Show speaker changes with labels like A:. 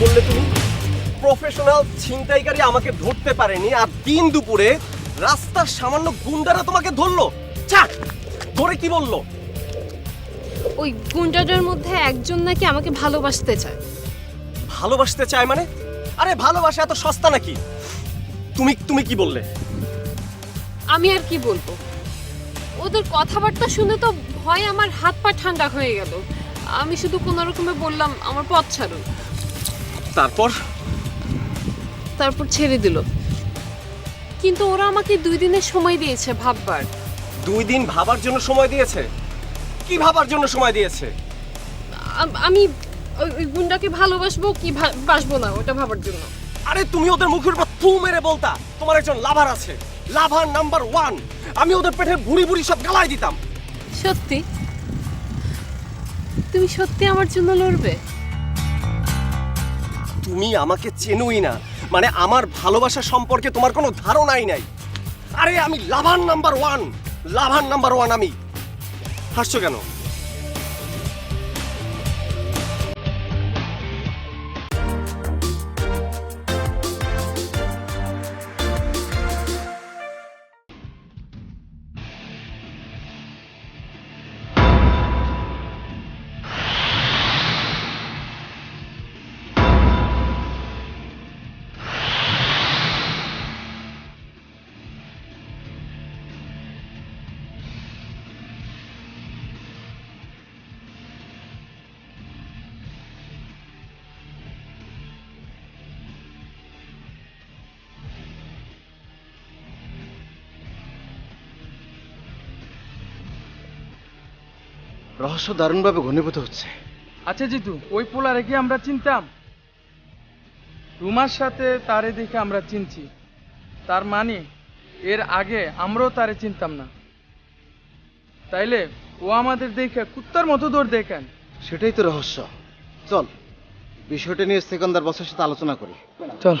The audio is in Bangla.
A: বললে তুমি? প্রফেশনাল ছিনতাইকারী আমাকে ধরতে পারেনি আর দিন দুপুরে রাস্তার সামান্য গুন্ডারা তোমাকে ধরলো। চাক ধরে কি বলল?
B: ওই গুন্ডাটার মধ্যে একজন নাকি আমাকে ভালোবাসতে চায়।
A: ভালোবাসতে চায় মানে? আরে ভালোবাসা এত সস্তা নাকি? তুমি তুমি কি বললে?
B: আমি আর কি বলব? ওদের কথাবার্তা শুনে তো ভয় আমার হাত পা ঠান্ডা হয়ে গেল। আমি শুধু কোনো রকমে বললাম আমার পথ ছাড়ুন।
A: তারপর?
B: তারপর ছেড়ে দিল। কিন্তু ওরা আমাকে দুই দিনের সময় দিয়েছে ভাববার।
A: দুই দিন ভাবার জন্য সময় দিয়েছে? কি ভাবার জন্য সময় দিয়েছে?
B: আম- আমি ওই ওই গুন্ডাকে ভালোবাসবো কি ভা- বাসবো না ওটা ভাবার জন্য।
A: আরে তুমি ওদের মুখের উপর তু মেরে বলতা তোমার একজন লাভার আছে। Lover number one. আমি ওদের পেটে বুড়ি বুড়ি সব গালাই দিতাম।
B: সত্যি? তুমি সত্যি আমার জন্য লড়বে?
A: তুমি আমাকে চেনুই না। মানে আমার ভালোবাসা সম্পর্কে তোমার কোনো ধারণাই নাই। আরে আমি lover number one. Lover number one আমি। হাসছো কেন?
C: রহস্য দারুণভাবে ঘনীভূত হচ্ছে।
D: আচ্ছা জিতু ওই পোলারে রেখে আমরা চিনতাম। রুমার সাথে তারে দেখে আমরা চিনছি। তার মানে এর আগে আমরাও তারে চিনতাম না। তাইলে ও আমাদের দেখে কুত্তার মতো দৌড় দেখেন
C: সেটাই তো রহস্য। চল বিষয়টা নিয়ে সেকেন্দার বসের সাথে আলোচনা করি।
D: চল।